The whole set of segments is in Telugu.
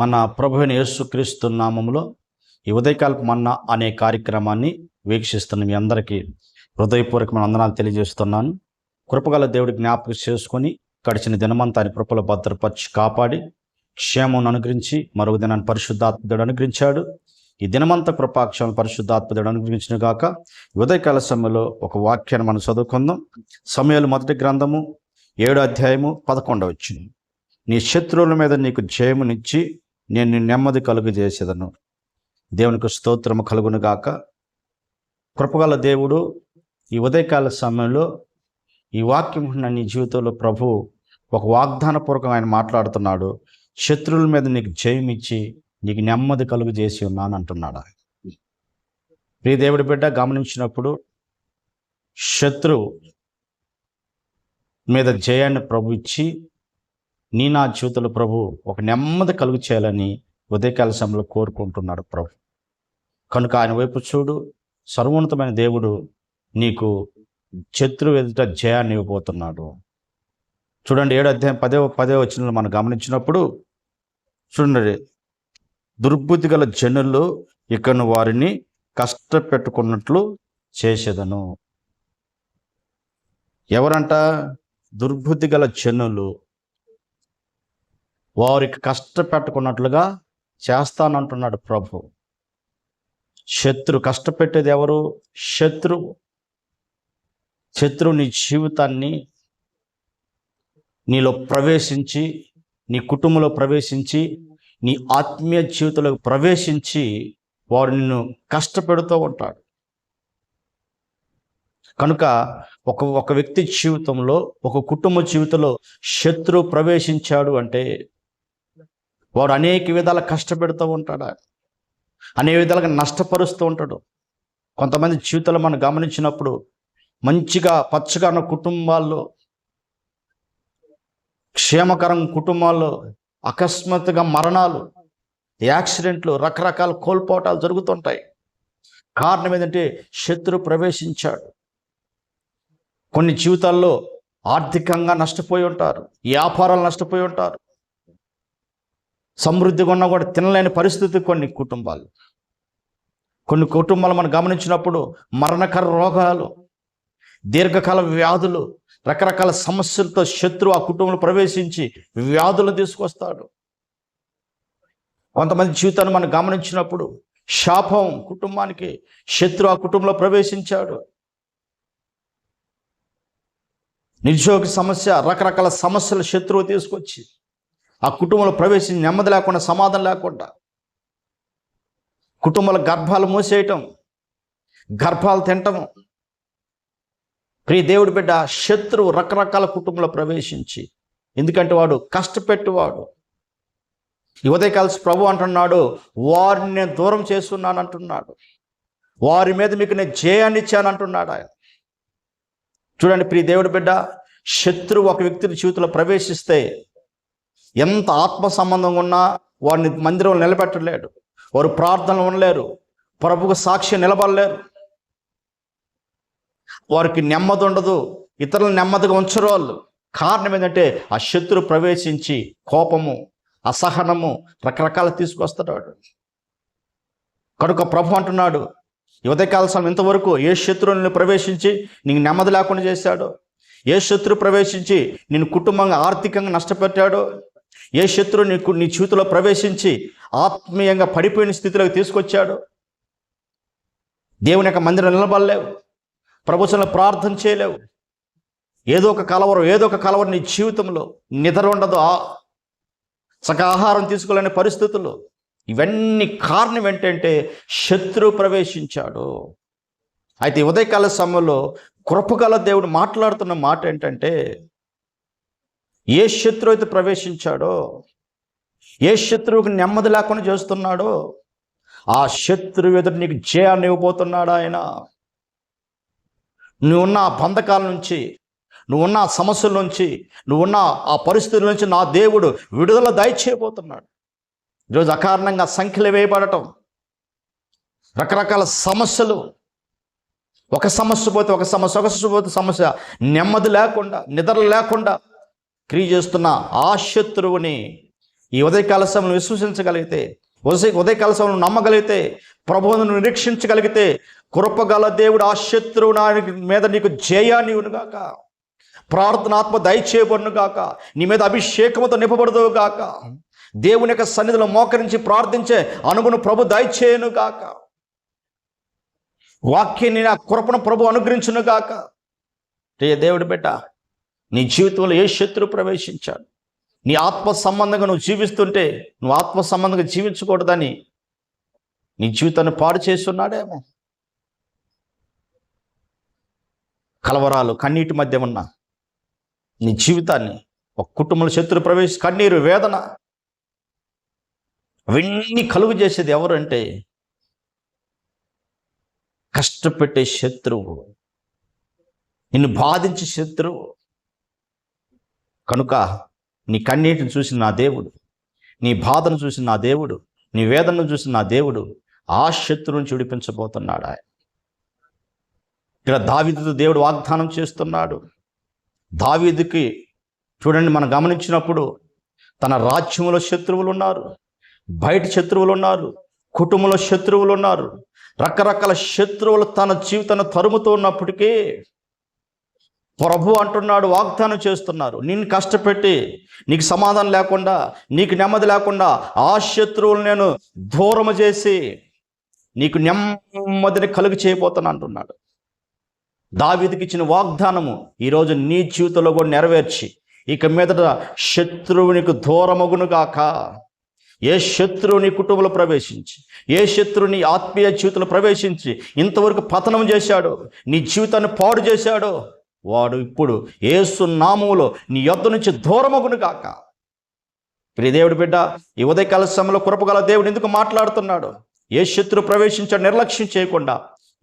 మన ప్రభువైన యేసుక్రీస్తు నామములో ఈ ఉదయకాలపు మన్న అనే కార్యక్రమాన్ని వీక్షిస్తున్న మీ అందరికీ హృదయపూర్వకమైన వందనాలు తెలియజేస్తున్నాను. కృపగల దేవుడి జ్ఞాపకం చేసుకొని గడిచిన దినమంతా ఆయన కృపలో భద్రపరిచి కాపాడి క్షేమం అనుగ్రహించి మరొక దినాన్ని పరిశుద్ధాత్మదుడు అనుగ్రహించాడు. ఈ దినమంతా కృపాక్షం పరిశుద్ధాత్మదుడు అనుగ్రహించిన గాక ఉదయకాల సమయంలో ఒక వాక్యాన్ని మనం చదువుకుందాం. సమయాలు మొదటి గ్రంథము ఏడో అధ్యాయము పదకొండవచ్చు వచ్చింది నీ శత్రువుల మీద నీకు జయమునిచ్చి నేను నెమ్మది కలుగు చేసేదను. దేవునికి స్తోత్రము కలుగును గాక. కృపగల దేవుడు ఈ ఉదయకాల సమయంలో ఈ వాక్యం ఉన్న నీ జీవితంలో ప్రభు ఒక వాగ్దానపూర్వకం ఆయన మాట్లాడుతున్నాడు. శత్రువుల మీద నీకు జయం ఇచ్చి నీకు నెమ్మది కలుగు చేసి ఉన్నాను అంటున్నాడు ప్రియ దేవుడి బిడ్డ గమనించినప్పుడు శత్రువు మీద జయాన్ని ప్రభు ఇచ్చి నీ నా జీవితంలో ప్రభు ఒక నెమ్మది కలుగు చేయాలని ఉదయకాల సమయంలో కోరుకుంటున్నాడు ప్రభు. కనుక ఆయన వైపు చూడు సర్వోన్నతమైన దేవుడు నీకు శత్రు ఎదుట జయాన్ని ఇవ్వబోతున్నాడు. చూడండి ఏడు అధ్యాయం పదే పదే వచ్చిన మనం గమనించినప్పుడు చూడండి దుర్బుద్ధి గల జనులు ఇకను వారిని కష్టపెట్టుకున్నట్లు చేసేదను. ఎవరంట? దుర్బుద్ధి గల జనులు వారికి కష్టపెట్టుకున్నట్లుగా చేస్తానంటున్నాడు ప్రభు. శత్రు కష్టపెట్టేది ఎవరు? శత్రువు శత్రువు నీ జీవితాన్ని నీలో ప్రవేశించి నీ కుటుంబంలో ప్రవేశించి నీ ఆత్మీయ జీవితంలో ప్రవేశించి వాడు నిన్ను కష్టపెడుతూ ఉంటాడు కనుక ఒక ఒక వ్యక్తి జీవితంలో ఒక కుటుంబ జీవితంలో శత్రువు ప్రవేశించాడు అంటే వాడు అనేక విధాల కష్టపెడుతూ ఉంటాడు. అనేక విధాలుగా నష్టపరుస్తూ ఉంటాడు. కొంతమంది జీవితంలో మనం గమనించినప్పుడు మంచిగా పచ్చగా ఉన్న కుటుంబాల్లో క్షేమకరం కుటుంబాల్లో అకస్మాత్తుగా మరణాలు యాక్సిడెంట్లు రకరకాల కోల్పోవటాలు జరుగుతుంటాయి. కారణం ఏంటంటే శత్రు ప్రవేశించాడు. కొన్ని జీవితాల్లో ఆర్థికంగా నష్టపోయి ఉంటారు. వ్యాపారాలు నష్టపోయి ఉంటారు. సమృద్ధిగా ఉన్నా కూడా తినలేని పరిస్థితి కొన్ని కుటుంబాలు. కొన్ని కుటుంబాలు మనం గమనించినప్పుడు మరణకర రోగాలు దీర్ఘకాల వ్యాధులు రకరకాల సమస్యలతో శత్రువు ఆ కుటుంబంలో ప్రవేశించి వ్యాధులు తీసుకొస్తాడు. కొంతమంది జీవితాన్ని మనం గమనించినప్పుడు శాపం కుటుంబానికి శత్రు ఆ కుటుంబంలో ప్రవేశించాడు. నిరుద్యోగ సమస్య రకరకాల సమస్యలు శత్రువు తీసుకొచ్చి ఆ కుటుంబంలో ప్రవేశించి నెమ్మది లేకుండా సమాధానం లేకుండా కుటుంబాల గర్భాలు మూసేయటం గర్భాలు తినటం. ప్రియ దేవుడి బిడ్డ శత్రువు రకరకాల కుటుంబంలో ప్రవేశించి ఎందుకంటే వాడు కష్టపెట్టువాడు. యువతే కలిసి ప్రభు అంటున్నాడు వారిని నేను దూరం చేస్తున్నాను అంటున్నాడు వారి మీద మీకు నేను జయాన్ని ఇచ్చాను అంటున్నాడు ఆయన. చూడండి ప్రియ దేవుడి బిడ్డ శత్రువు ఒక వ్యక్తిని జీవితంలో ప్రవేశిస్తే ఎంత ఆత్మ సంబంధం ఉన్నా వారిని మందిరంలో నిలబెట్టలేడు. వారు ప్రార్థనలు ఉండలేరు. ప్రభుకు సాక్షి నిలబడలేరు. వారికి నెమ్మది ఉండదు. ఇతరులను నెమ్మదిగా ఉంచరు వాళ్ళు కారణం ఏంటంటే ఆ శత్రు ప్రవేశించి కోపము అసహనము రకరకాల తీసుకొస్తాడు కనుక ప్రభు అంటున్నాడు యువతకాల సమయం ఇంతవరకు ఏ శత్రువుని ప్రవేశించి నీకు నెమ్మది లేకుండా చేశాడు? ఏ శత్రు ప్రవేశించి నేను కుటుంబంగా ఆర్థికంగా నష్టపెట్టాడో? ఏ శత్రువు నీకు నీ జీవితంలో ప్రవేశించి ఆత్మీయంగా పడిపోయిన స్థితిలోకి తీసుకొచ్చాడు? దేవుని యొక్క మందిరం నిలబడలేవు. ప్రభుత్వంలో ప్రార్థన చేయలేవు. ఏదో ఒక కలవరం ఏదో ఒక కలవరం నీ జీవితంలో నిద్ర ఉండదు. ఆ సగ ఆహారం తీసుకోలేని పరిస్థితులు ఇవన్నీ కారణం ఏంటంటే శత్రువు ప్రవేశించాడు. అయితే ఉదయకాల సమయంలో కృపగల దేవుడు మాట్లాడుతున్న మాట ఏంటంటే ఏ శత్రువు అయితే ప్రవేశించాడో ఏ శత్రువుకి నెమ్మది లేకుండా చేస్తున్నాడో ఆ శత్రువు ఎదురు నీకు జయాన్ని ఇవ్వబోతున్నాడు ఆయన. నువ్వున్న ఆ బంధకాల నుంచి నువ్వున్న ఆ సమస్యల నుంచి నువ్వున్న ఆ పరిస్థితుల నుంచి నా దేవుడు విడుదల దయచేయబోతున్నాడు. ఈరోజు అకారణంగా సంఖ్యలు వేయబడటం రకరకాల సమస్యలు. ఒక సమస్య పోతే ఒక సమస్య ఒక సమస్య పోతే సమస్య. నెమ్మది లేకుండా నిద్ర లేకుండా క్రియ చేస్తున్న ఆ శత్రువుని ఈ ఉదయకాల సమయంలో విశ్వసించగలిగితే ఉదయ ఉదయకాల సమయంలో నమ్మగలిగితే ప్రభువును నిరీక్షించగలిగితే కృపగల దేవుడు ఆ శత్రువు నా మీద నీకు జయాన్ని గాక ప్రార్థనాత్మ దయచేయబడునుగాక దయచేయబడును గాక. నీ మీద అభిషేకముతో నింపబడదుగాక దేవుని యొక్క సన్నిధిలో మోకరించి ప్రార్థించే అనుగును ప్రభు దయచేయనుగాక వాక్యాన్ని నా కృపను ప్రభు అనుగ్రహించునుగాక గాక. దేవుడి బిడ్డ నీ జీవితంలో ఏ శత్రువు ప్రవేశించాడు? నీ ఆత్మ సంబంధంగా నువ్వు జీవిస్తుంటే నువ్వు ఆత్మ సంబంధంగా జీవించకూడదని నీ జీవితాన్ని పాడు చేస్తున్నాడేమో కలవరాలు కన్నీటి మధ్య ఉన్న నీ జీవితాన్ని ఒక కుటుంబంలో శత్రు ప్రవేశ కన్నీరు వేదన అవన్నీ కలుగు చేసేది ఎవరంటే కష్టపెట్టే శత్రువు. నిన్ను బాధించే శత్రువు. కనుక నీ కన్నీటిని చూసిన నా దేవుడు నీ బాధను చూసిన నా దేవుడు నీ వేదనను చూసిన నా దేవుడు ఆ శత్రువుని విడిపించబోతున్నాడు ఆయన. ఇక్కడ దావీదుతో దేవుడు వాగ్దానం చేస్తున్నాడు. దావీదుకి చూడండి మనం గమనించినప్పుడు తన రాజ్యంలో శత్రువులు ఉన్నారు బయట శత్రువులు ఉన్నారు కుటుంబంలో శత్రువులు ఉన్నారు రకరకాల శత్రువులు తన జీవితాన్ని తరుముతూ ఉన్నప్పటికీ ప్రభు అంటున్నాడు వాగ్దానం చేస్తున్నారు. నిన్ను కష్టపెట్టి నీకు సమాధానం లేకుండా నీకు నెమ్మది లేకుండా ఆ శత్రువులు నేను దూరము చేసి నీకు నెమ్మదిని కలుగు చేయబోతాను అంటున్నాడు. దావిదికి ఇచ్చిన వాగ్దానము ఈరోజు నీ జీవితంలో కూడా నెరవేర్చి ఇక మీదట శత్రువునికి దూరమగునుగాక ఏ శత్రువు నీ కుటుంబంలో ప్రవేశించి ఏ శత్రువు నీ ఆత్మీయ జీవితంలో ప్రవేశించి ఇంతవరకు పతనం చేశాడో నీ జీవితాన్ని పాడు చేశాడో వాడు ఇప్పుడు ఏసు నామములో నీ యొద్ నుంచి దూరమగును కాక ప్రియదేవుడి బిడ్డ ఈ ఉదయకాల సమయంలో కృపగల దేవుడు ఎందుకు మాట్లాడుతున్నాడు? ఏ శత్రు ప్రవేశించాడు నిర్లక్ష్యం చేయకుండా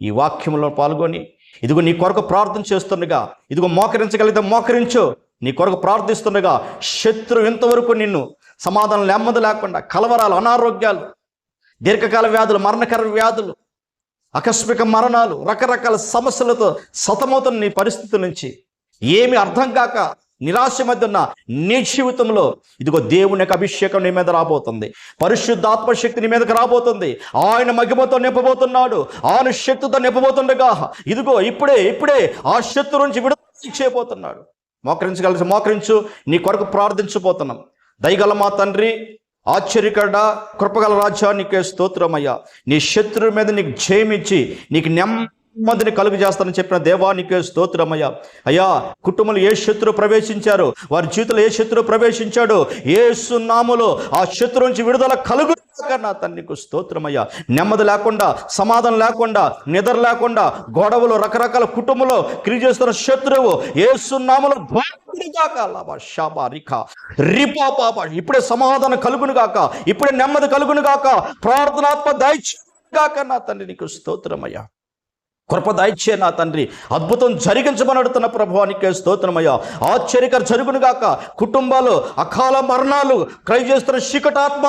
ఈ వాక్యంలో పాల్గొని ఇదిగో నీ కొరకు ప్రార్థన చేస్తుండగా ఇదిగో మోకరించగలిగితే మోకరించు నీ కొరకు ప్రార్థిస్తుండగా శత్రు ఇంతవరకు నిన్ను సమాధానం నెమ్మది లేకుండా కలవరాలు అనారోగ్యాలు దీర్ఘకాల వ్యాధులు మరణకర వ్యాధులు ఆకస్మిక మరణాలు రకరకాల సమస్యలతో సతమవుతున్న నీ పరిస్థితి నుంచి. ఏమి అర్థం కాక నిరాశ మధ్య ఉన్న నీ జీవితంలో ఇదిగో దేవుని యొక్క అభిషేకం నీ మీద రాబోతుంది. పరిశుద్ధాత్మ శక్తి నీ మీదకి రాబోతుంది. ఆయన మగిమతో నింపబోతున్నాడు. ఆయన శక్తితో నింపబోతుండగా ఇదిగో ఇప్పుడే ఇప్పుడే ఆ శక్తి నుంచి విడుదల చేయబోతున్నాడు. మోకరించగలిసి మోకరించు నీ కొరకు ప్రార్థించబోతున్నాం. దయగల మా తండ్రి ఆశ్చర్యకర కృపగల రాజ్యానికే స్తోత్రమయ్యా. నీ శత్రువు మీద నీకు జయమిచ్చి నీకు మందిని కలుగు చేస్తానని చెప్పిన దేవానికే స్తోత్రమయ్య. అయ్యా కుటుంబంలో ఏ శత్రువు ప్రవేశించారు? వారి జీవితంలో ఏ శత్రువు ప్రవేశించాడు? ఏ సున్నాములో ఆ శత్రువు నుంచి విడుదల కలుగు నా తండ్రికి స్తోత్రమయ్యా. నెమ్మది లేకుండా సమాధానం లేకుండా నిద్ర లేకుండా గొడవలు రకరకాల కుటుంబంలో క్రియ చేస్తున్న శత్రువు ఏ ఇప్పుడే సమాధానం కలుగును గాక. ఇప్పుడే నెమ్మది కలుగును గాక. ప్రార్థనాత్మ దయచు నా తండ్రి నీకు స్తోత్రమయ్యా. కృపదాయిచ్చే నా తండ్రి. అద్భుతం జరిగించమనడుతున్న ప్రభావానికి స్తోత్రమయ్యా. ఆశ్చర్యకర జరుగునుగాక కుటుంబాలు అకాల మరణాలు క్రై చేస్తున్న శికటాత్మ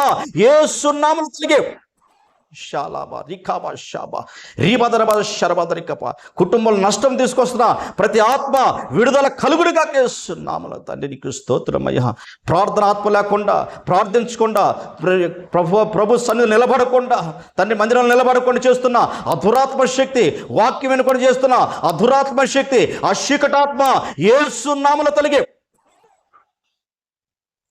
ఏ సున్నాములు తిరిగి షాలాబా రికాబా షాబా రీబదరబా శరబదరికప కుటుంబంలో నష్టం తీసుకొస్తున్న ప్రతి ఆత్మ విడుదల కలుగుడుగా కేస్తున్నామల తండ్రి నీకు స్తోత్రమయ్యా ప్రార్థన ఆత్మ లేకుండా ప్రార్థించకుండా ప్రభు ప్రభు సన్నిధి నిలబడకుండా తండ్రి మందిరంలో నిలబడకుండా చేస్తున్న అధురాత్మ శక్తి వాక్యం వినకుండా చేస్తున్న అధురాత్మ శక్తి ఆ చీకటాత్మ ఏసునాముల తొలగి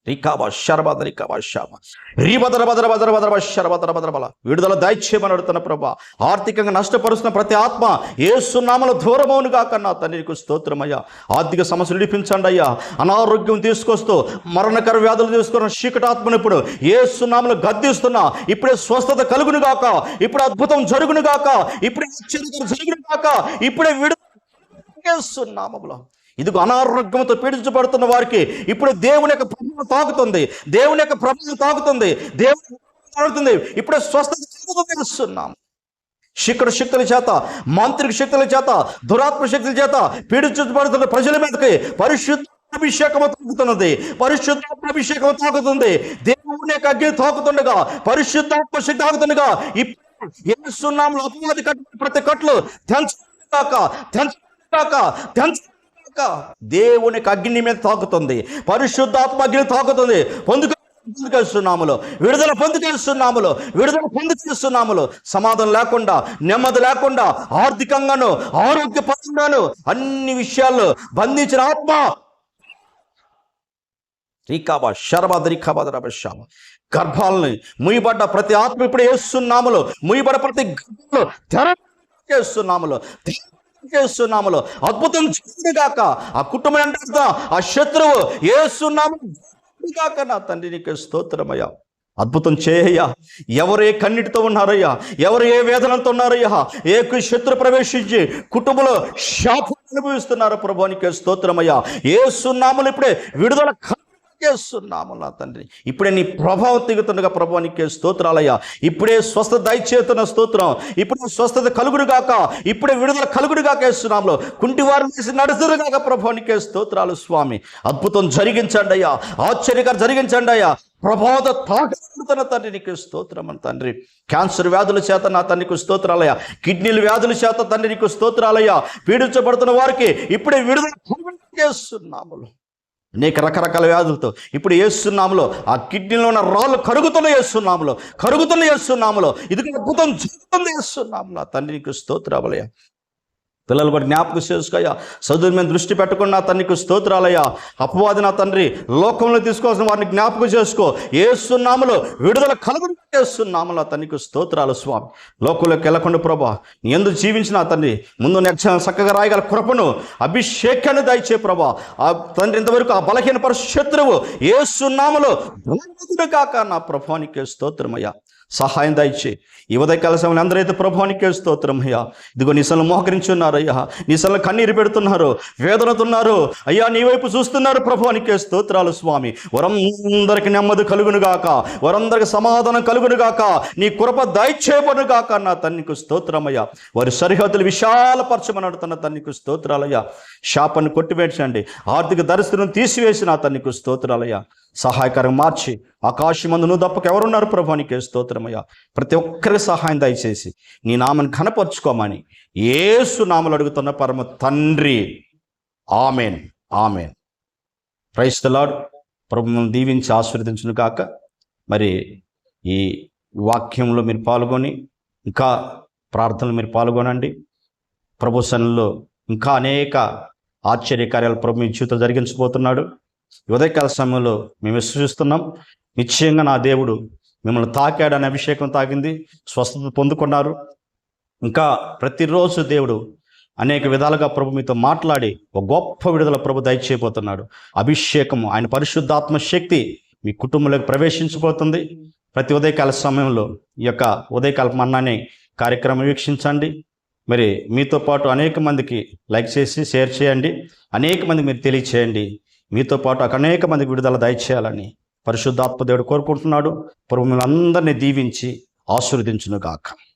రికాబా శరబద రికాబా శాబ రీబదర బదర బదర బదర శరబదర బదర బల విడుదల దైత్యమని అడుగుతున్న ప్రభా. ఆర్థికంగా నష్టపరుస్తున్న ప్రతి ఆత్మ ఏ సున్నామల దూరమవును కాక నా తండ్రికి స్తోత్రమయ్యా. ఆర్థిక సమస్యలు విడిపించండి అయ్యా. అనారోగ్యం తీసుకొస్తూ మరణకర వ్యాధులు తీసుకున్న చీకటాత్మను ఇప్పుడు ఏ సున్నామలు గద్దిస్తున్నా ఇప్పుడే స్వస్థత కలుగును గాక ఇప్పుడు అద్భుతం జరుగును గాక ఇప్పుడే జరుగును గాక ఇప్పుడే విడుదల సున్నామములో ఇదిగో అనారోగ్యంతో పీడించబడుతున్న వారికి ఇప్పుడు దేవుని యొక్క ప్రభావం తాకుతుంది దేవుని యొక్క ప్రభావం తాకుతుంది దేవుని తాకుతుంది ఇప్పుడే స్వస్థత కలుగుతున్నాం శిఖర శక్తుల చేత మాంత్రిక శక్తుల చేత దురాత్మ శక్తుల చేత పీడించబడుతున్న ప్రజల మీదకి పరిశుద్ధ అభిషేకం తాకుతున్నది పరిశుద్ధాత్మ అభిషేకం తాకుతుంది దేవుని యొక్క అగ్ని తాకుతుండగా పరిశుద్ధాత్మ శక్తి తాకుతుండగా ఇప్పుడు ఏసునామలో అపవాది కట్టు ప్రతి కట్లు తెంచుగాక తెంచు తెంచుగాక దేవునికి అగ్ని మీద తాకుతుంది. పరిశుద్ధాత్మ అగ్ని తాకుతుంది. పొందుక పొందుకేస్తున్నాములో విడుదల పొందుకేస్తున్నాములో విడుదల పొందుకేస్తున్నాములో సమాధానం లేకుండా నెమ్మది లేకుండా ఆర్థికంగాను ఆరోగ్యపరంగాను అన్ని విషయాల్లో బంధించిన ఆత్మ. రీకాబా శరబాద రీకాబాద రబశామ గర్భాలని ముయ్యబడ్డ ప్రతి ఆత్మ ఇప్పుడు వేస్తున్నాములో ముయ్యబడ్డ ప్రతి గర్భంలో తెర చేస్తున్నాములో చేస్తున్నాములో అద్భుతం గాక. ఆ కుటుంబం అంటే ఆ శత్రువు ఏస్తున్నాము గాక నా తండ్రి నీకు స్తోత్రమయ్యా అద్భుతం చేయయ్యా. ఎవరు ఏ కన్నిటితో ఉన్నారయ్యా? ఎవరు ఏ వేదనతో ఉన్నారయ్యా? ఏ శత్రు ప్రవేశించి కుటుంబంలో శాపం అనుభవిస్తున్నారో ప్రభానికి స్తోత్రమయ్యా ఏ సున్నాములు ఇప్పుడే విడుదల చేస్తున్నాము నా తండ్రి. ఇప్పుడే నీ ప్రభావం దిగుతుండగా ప్రభావానికి స్తోత్రాలయ్యా. ఇప్పుడే స్వస్థత దయచేతున్న స్తోత్రం. ఇప్పుడే స్వస్థత కలుగుడుగాక. ఇప్పుడే విడుదల కలుగుడు గాక వేస్తున్నాములో కుంటి వారు వేసి నడుచురు గాక ప్రభావానికి స్తోత్రాలు స్వామి. అద్భుతం జరిగించండి అయ్యా. ఆశ్చర్యకర జరిగించండి అయ్యా. ప్రభావ తాకుతున్న తండ్రి నీకు స్తోత్రం అని తండ్రి. క్యాన్సర్ వ్యాధుల చేత నా తండ్రికి స్తోత్రాలయ కిడ్నీల వ్యాధుల చేత తండ్రి నీకు స్తోత్రాలయ్యా. పీడించబడుతున్న వారికి ఇప్పుడే విడుదల కలుగుడు చేస్తున్నాములు అనేక రకరకాల వ్యాధులతో. ఇప్పుడు వేస్తున్నాములో ఆ కిడ్నీలో ఉన్న రాళ్ళు కరుగుతున్న వేస్తున్నాములో కరుగుతున్న వేస్తున్నాములో ఇది అద్భుతం జరుగుతుంది వేస్తున్నాములో తండ్రికి స్తోత్రాలయ్యా పిల్లలు కూడా జ్ఞాపకం చేసుకోయ్యా. చదువు మీద దృష్టి పెట్టకుండా తనకు తండ్రికి స్తోత్రాలయ్యా. అపవాది నా తండ్రి లోకంలో తీసుకోవాల్సిన వారిని జ్ఞాపకం చేసుకో. ఏస్తున్నాములో విడుదల కలుగు చేస్తున్నాములో తనకు స్తోత్రాలు స్వామి. లోకంలోకి వెళ్ళకుండా ప్రభా నీ ఎందుకు జీవించిన తండ్రి ముందు నెక్షన్ చక్కగా రాయగల కృపను అభిషేకాన్ని దయచే ప్రభా. ఆ తండ్రి ఇంతవరకు ఆ బలహీన శత్రువు ఏస్తున్నాములో కాక నా ప్రభానికి స్తోత్రమయ్యా. సహాయం దయచే ఈ ఉదయకాల సమయంలో అందరైతే ప్రభావానికి స్తోత్రం అయ్యా. ఇదిగో నిసలు మోకరించున్నారు అయ్యా నిసలు కన్నీరు పెడుతున్నారు వేదనతున్నారు. అయ్యా నీ వైపు చూస్తున్నారు ప్రభువానికి స్తోత్రాలు స్వామి. వరందరికి నెమ్మది కలుగునుగాక వరందరికి సమాధానం కలుగును గాక. నీ కృప దయచేయబడు నా తన్నికి స్తోత్రమయ్యా వారి సరిహద్దులు విశాలపరచమని అడుతున్న తన్నికి స్తోత్రాలయ్యా శాపాన్ని కొట్టివేర్చండి. ఆర్థిక దరిద్రం తీసివేసి నా తన్నికి స్తోత్రాలయ్యా సహాయకరం మార్చి ఆకాశమందును నువ్వు తప్పక ఎవరున్నారు ప్రభానికి స్తోత్రమయ్యా. ప్రతి ఒక్కరికి సహాయం దయచేసి నీ నామని కనపరుచుకోమని ఏసు నామలు అడుగుతున్న పరమ తండ్రి. ఆమెన్. ఆమెన్. క్రైస్తలాడు ప్రభుని దీవించి ఆశీర్వదించును కాక మరి ఈ వాక్యంలో మీరు పాల్గొని ఇంకా ప్రార్థనలు మీరు పాల్గొనండి. ప్రభు సన్నిలో ఇంకా అనేక ఆశ్చర్యకార్యాలు ప్రభు మీ జీవితం జరిగించబోతున్నాడు. ఉదయకాల సమయంలో మేము విశ్వసిస్తున్నాం. నిశ్చయంగా నా దేవుడు మిమ్మల్ని తాకాడని అభిషేకం తాకింది స్వస్థత పొందుకున్నారు. ఇంకా ప్రతిరోజు దేవుడు అనేక విధాలుగా ప్రభు మీతో మాట్లాడి ఒక గొప్ప విడుదల ప్రభు దయచేయబోతున్నాడు. అభిషేకము ఆయన పరిశుద్ధాత్మ శక్తి మీ కుటుంబంలోకి ప్రవేశించబోతుంది. ప్రతి ఉదయకాల సమయంలో ఈ యొక్క ఉదయకాల మన్నానే కార్యక్రమం వీక్షించండి. మరి మీతో పాటు అనేక మందికి లైక్ చేసి షేర్ చేయండి. అనేక మంది మీరు తెలియచేయండి. మీతో పాటు అనేక మందికి విడుదల దయచేయాలని పరిశుద్ధాత్మ దేవుడు కోరుకుంటున్నాడు. ప్రభు మిమ్మల్ని అందరినీ దీవించి ఆశీర్వదించునుగాక. గాక